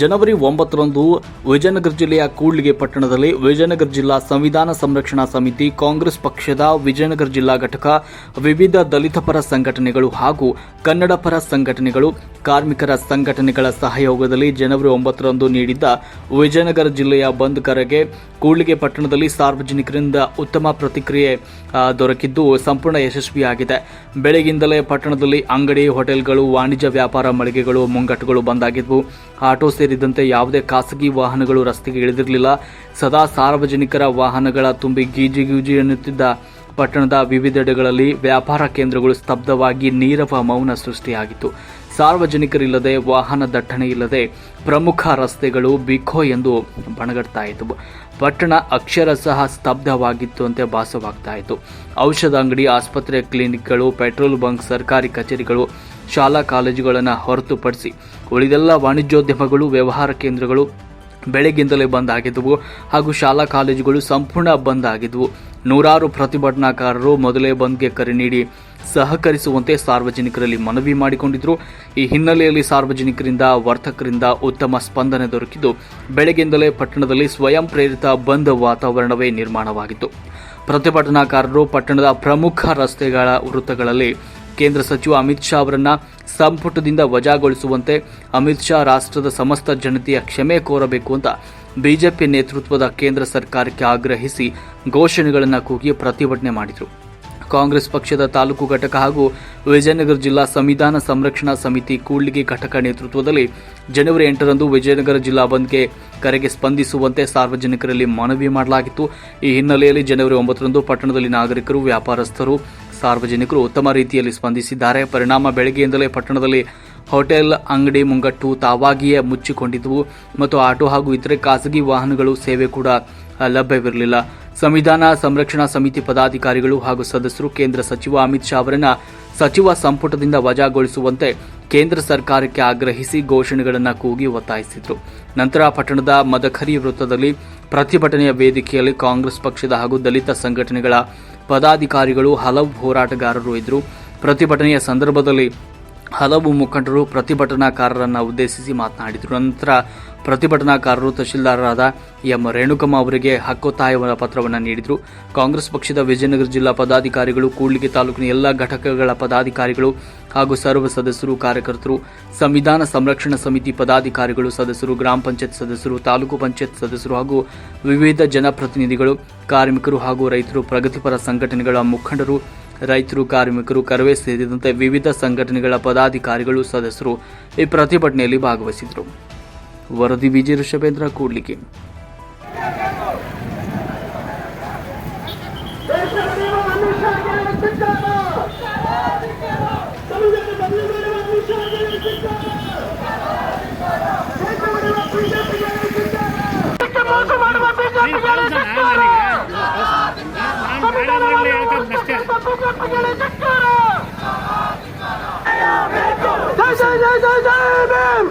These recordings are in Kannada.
ಜನವರಿ ಒಂಬತ್ತರಂದು ವಿಜಯನಗರ ಜಿಲ್ಲೆಯ ಕೂಡ್ಲಿಗೆ ಪಟ್ಟಣದಲ್ಲಿ ವಿಜಯನಗರ ಜಿಲ್ಲಾ ಸಂವಿಧಾನ ಸಂರಕ್ಷಣಾ ಸಮಿತಿ ಕಾಂಗ್ರೆಸ್ ಪಕ್ಷದ ವಿಜಯನಗರ ಜಿಲ್ಲಾ ಘಟಕ, ವಿವಿಧ ದಲಿತ ಪರ ಸಂಘಟನೆಗಳು ಹಾಗೂ ಕನ್ನಡ ಪರ ಸಂಘಟನೆಗಳು, ಕಾರ್ಮಿಕರ ಸಂಘಟನೆಗಳ ಸಹಯೋಗದಲ್ಲಿ ಜನವರಿ ಒಂಬತ್ತರಂದು ನೀಡಿದ್ದ ವಿಜಯನಗರ ಜಿಲ್ಲೆಯ ಬಂದ್ ಕರೆಗೆ ಕೂಡ್ಲಿಗೆ ಪಟ್ಟಣದಲ್ಲಿ ಸಾರ್ವಜನಿಕರಿಂದ ಉತ್ತಮ ಪ್ರತಿಕ್ರಿಯೆ ದೊರಕಿದ್ದು ಸಂಪೂರ್ಣ ಯಶಸ್ವಿಯಾಗಿದೆ. ಬೆಳಗಿಂದಲೇ ಪಟ್ಟಣದಲ್ಲಿ ಅಂಗಡಿ, ಹೋಟೆಲ್ಗಳು, ವಾಣಿಜ್ಯ ವ್ಯಾಪಾರ ಮಳಿಗೆಗಳು, ಮುಂಗಟ್ಟುಗಳು ಬಂದಾಗಿದ್ದವು ಆಟೋ ಸೇರಿದಂತೆ ಯಾವುದೇ ಖಾಸಗಿ ವಾಹನಗಳು ರಸ್ತೆಗೆ ಇಳಿದಿರಲಿಲ್ಲ. ಸದಾ ಸಾರ್ವಜನಿಕರ ವಾಹನಗಳ ತುಂಬಿ ಗೀಜಿ ಗೀಜಿ ಎನ್ನುತ್ತಿದ್ದ ಪಟ್ಟಣದ ವಿವಿಧೆಡೆಗಳಲ್ಲಿ ವ್ಯಾಪಾರ ಕೇಂದ್ರಗಳು ಸ್ತಬ್ಧವಾಗಿ ನೀರವ ಮೌನ ಸೃಷ್ಟಿಯಾಗಿತ್ತು. ಸಾರ್ವಜನಿಕರಿಲ್ಲದೆ, ವಾಹನ ದಟ್ಟಣೆ ಇಲ್ಲದೆ ಪ್ರಮುಖ ರಸ್ತೆಗಳು ಬಿಕೋ ಎಂದು ಬಣಗಡ್ತಾ ಇದ್ದವು ಪಟ್ಟಣ ಅಕ್ಷರ ಸಹ ಸ್ತಬ್ಧವಾಗಿತ್ತು ಅಂತ ಭಾಸವಾಗ್ತಾ ಇತ್ತು ಔಷಧ ಅಂಗಡಿ, ಆಸ್ಪತ್ರೆ, ಕ್ಲಿನಿಕ್ಗಳು, ಪೆಟ್ರೋಲ್ ಬಂಕ್, ಸರ್ಕಾರಿ ಕಚೇರಿಗಳು, ಶಾಲಾ ಕಾಲೇಜುಗಳನ್ನು ಹೊರತುಪಡಿಸಿ ಉಳಿದೆಲ್ಲ ವಾಣಿಜ್ಯೋದ್ಯಮಗಳು, ವ್ಯವಹಾರ ಕೇಂದ್ರಗಳು ಬೆಳಗ್ಗಿಂದಲೇ ಬಂದ್ ಆಗಿದ್ದವು ಹಾಗೂ ಶಾಲಾ ಕಾಲೇಜುಗಳು ಸಂಪೂರ್ಣ ಬಂದ್ ಆಗಿದ್ದವು. ನೂರಾರು ಪ್ರತಿಭಟನಾಕಾರರು ಮೊದಲೇ ಬಂದ್ಗೆ ಕರೆ ನೀಡಿ ಸಹಕರಿಸುವಂತೆ ಸಾರ್ವಜನಿಕರಲ್ಲಿ ಮನವಿ ಮಾಡಿಕೊಂಡಿದ್ರು. ಈ ಹಿನ್ನೆಲೆಯಲ್ಲಿ ಸಾರ್ವಜನಿಕರಿಂದ, ವರ್ತಕರಿಂದ ಉತ್ತಮ ಸ್ಪಂದನೆ ದೊರಕಿದ್ದು, ಬೆಳಗ್ಗೆಯಿಂದಲೇ ಪಟ್ಟಣದಲ್ಲಿ ಸ್ವಯಂ ಪ್ರೇರಿತ ಬಂದ್ ವಾತಾವರಣವೇ ನಿರ್ಮಾಣವಾಗಿತ್ತು. ಪ್ರತಿಭಟನಾಕಾರರು ಪಟ್ಟಣದ ಪ್ರಮುಖ ರಸ್ತೆಗಳ ವೃತ್ತಗಳಲ್ಲಿ ಕೇಂದ್ರ ಸಚಿವ ಅಮಿತ್ ಶಾ ಅವರನ್ನ ಸಂಪುಟದಿಂದ ವಜಾಗೊಳಿಸುವಂತೆ ಅಮಿತ್ ಶಾ ರಾಷ್ಟ್ರದ ಸಮಸ್ತ ಜನತೆಯ ಕ್ಷಮೆ ಕೋರಬೇಕು ಅಂತ ಬಿಜೆಪಿ ನೇತೃತ್ವದ ಕೇಂದ್ರ ಸರ್ಕಾರಕ್ಕೆ ಆಗ್ರಹಿಸಿ ಘೋಷಣೆಗಳನ್ನು ಕೂಗಿ ಪ್ರತಿಭಟನೆ ಮಾಡಿದರು. ಕಾಂಗ್ರೆಸ್ ಪಕ್ಷದ ತಾಲೂಕು ಘಟಕ ಹಾಗೂ ವಿಜಯನಗರ ಜಿಲ್ಲಾ ಸಂವಿಧಾನ ಸಂರಕ್ಷಣಾ ಸಮಿತಿ ಕೂಡ್ಲಿಗೆ ಘಟಕ ನೇತೃತ್ವದಲ್ಲಿ ಜನವರಿ ಎಂಟರಂದು ವಿಜಯನಗರ ಜಿಲ್ಲಾ ಬಂದ್ಗೆ ಕರೆಗೆ ಸ್ಪಂದಿಸುವಂತೆ ಸಾರ್ವಜನಿಕರಲ್ಲಿ ಮನವಿ ಮಾಡಲಾಗಿತ್ತು. ಈ ಹಿನ್ನೆಲೆಯಲ್ಲಿ ಜನವರಿ ಒಂಬತ್ತರಂದು ಪಟ್ಟಣದಲ್ಲಿ ನಾಗರಿಕರು, ವ್ಯಾಪಾರಸ್ಥರು, ಸಾರ್ವಜನಿಕರು ಉತ್ತಮ ರೀತಿಯಲ್ಲಿ ಸ್ಪಂದಿಸಿದ್ದಾರೆ. ಪರಿಣಾಮ ಬೆಳಗ್ಗೆಯಿಂದಲೇ ಪಟ್ಟಣದಲ್ಲಿ ಹೋಟೆಲ್ ಅಂಗಡಿ ಮುಂಗಟ್ಟು ತಾವಾಗಿಯೇ ಮುಚ್ಚಿಕೊಂಡಿದ್ದವು ಮತ್ತು ಆಟೋ ಹಾಗೂ ಇತರೆ ಖಾಸಗಿ ವಾಹನಗಳು ಸೇವೆ ಕೂಡ ಲಭ್ಯವಿರಲಿಲ್ಲ. ಸಂವಿಧಾನ ಸಂರಕ್ಷಣಾ ಸಮಿತಿ ಪದಾಧಿಕಾರಿಗಳು ಹಾಗೂ ಸದಸ್ಯರು ಕೇಂದ್ರ ಸಚಿವ ಅಮಿತ್ ಶಾ ಅವರನ್ನ ಸಚಿವ ಸಂಪುಟದಿಂದ ವಜಾಗೊಳಿಸುವಂತೆ ಕೇಂದ್ರ ಸರ್ಕಾರಕ್ಕೆ ಆಗ್ರಹಿಸಿ ಘೋಷಣೆಗಳನ್ನು ಕೂಗಿ ಒತ್ತಾಯಿಸಿದರು. ನಂತರ ಪಟ್ಟಣದ ಮದಖರಿ ವೃತ್ತದಲ್ಲಿ ಪ್ರತಿಭಟನೆಯ ವೇದಿಕೆಯಲ್ಲಿ ಕಾಂಗ್ರೆಸ್ ಪಕ್ಷದ ಹಾಗೂ ದಲಿತ ಸಂಘಟನೆಗಳ ಪದಾಧಿಕಾರಿಗಳು ಹಲವು ಹೋರಾಟಗಾರರು ಇದ್ದರು ಪ್ರತಿಭಟನೆಯ ಸಂದರ್ಭದಲ್ಲಿ ಹಲವು ಮುಖಂಡರು ಪ್ರತಿಭಟನಾಕಾರರನ್ನು ಉದ್ದೇಶಿಸಿ ಮಾತನಾಡಿದರು. ನಂತರ ಪ್ರತಿಭಟನಾಕಾರರು ತಹಶೀಲ್ದಾರರಾದ ಎಂ ರೇಣುಕಮ್ಮ ಅವರಿಗೆ ಹಕ್ಕೊತ್ತಾಯ ಪತ್ರವನ್ನು ನೀಡಿದರು. ಕಾಂಗ್ರೆಸ್ ಪಕ್ಷದ ವಿಜಯನಗರ ಜಿಲ್ಲಾ ಪದಾಧಿಕಾರಿಗಳು, ಕೂಡ್ಲಿಗೆ ತಾಲೂಕಿನ ಎಲ್ಲ ಘಟಕಗಳ ಪದಾಧಿಕಾರಿಗಳು ಹಾಗೂ ಸರ್ವ ಸದಸ್ಯರು ಕಾರ್ಯಕರ್ತರು, ಸಂವಿಧಾನ ಸಂರಕ್ಷಣಾ ಸಮಿತಿ ಪದಾಧಿಕಾರಿಗಳು ಸದಸ್ಯರು, ಗ್ರಾಮ ಪಂಚಾಯತ್ ಸದಸ್ಯರು, ತಾಲೂಕು ಪಂಚಾಯತ್ ಸದಸ್ಯರು ಹಾಗೂ ವಿವಿಧ ಜನಪ್ರತಿನಿಧಿಗಳು, ಕಾರ್ಮಿಕರು ಹಾಗೂ ರೈತರು, ಪ್ರಗತಿಪರ ಸಂಘಟನೆಗಳ ಮುಖಂಡರು, ರೈತರು, ಕಾರ್ಮಿಕರು, ಕರವೇ ಸೇರಿದಂತೆ ವಿವಿಧ ಸಂಘಟನೆಗಳ ಪದಾಧಿಕಾರಿಗಳು ಸದಸ್ಯರು ಈ ಪ್ರತಿಭಟನೆಯಲ್ಲಿ ಭಾಗವಹಿಸಿದರು. ವರದಿ ವಿಜಿ ಋಷಭೇಂದ್ರ ಕೂಡ್ಲಿಕ್ಕೆ ಮೋಸ ಮಾಡುವ ಬಿಜೆಪಿಗಳ ಸರ್ಕಾರ ಬಿಜೆಪಿಗಳ ಸರ್ಕಾರ ಜೈ ಜೈ ಜೈ ಜೈ ಭೀಮ್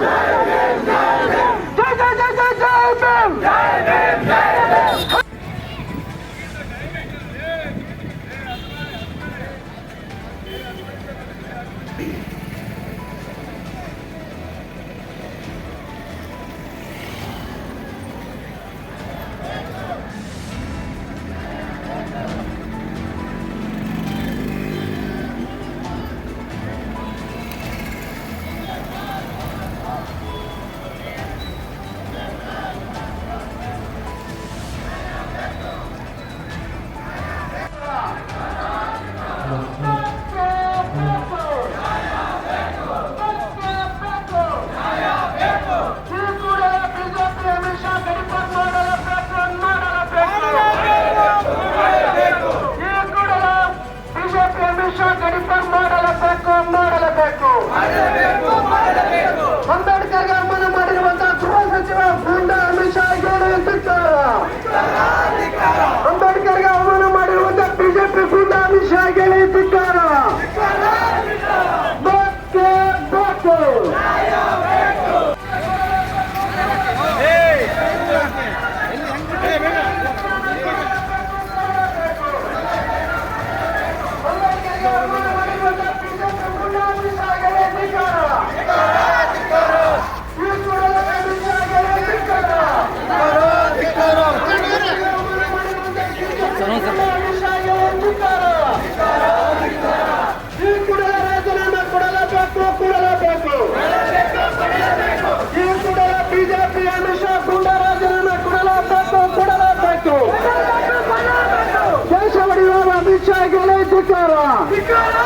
We got it.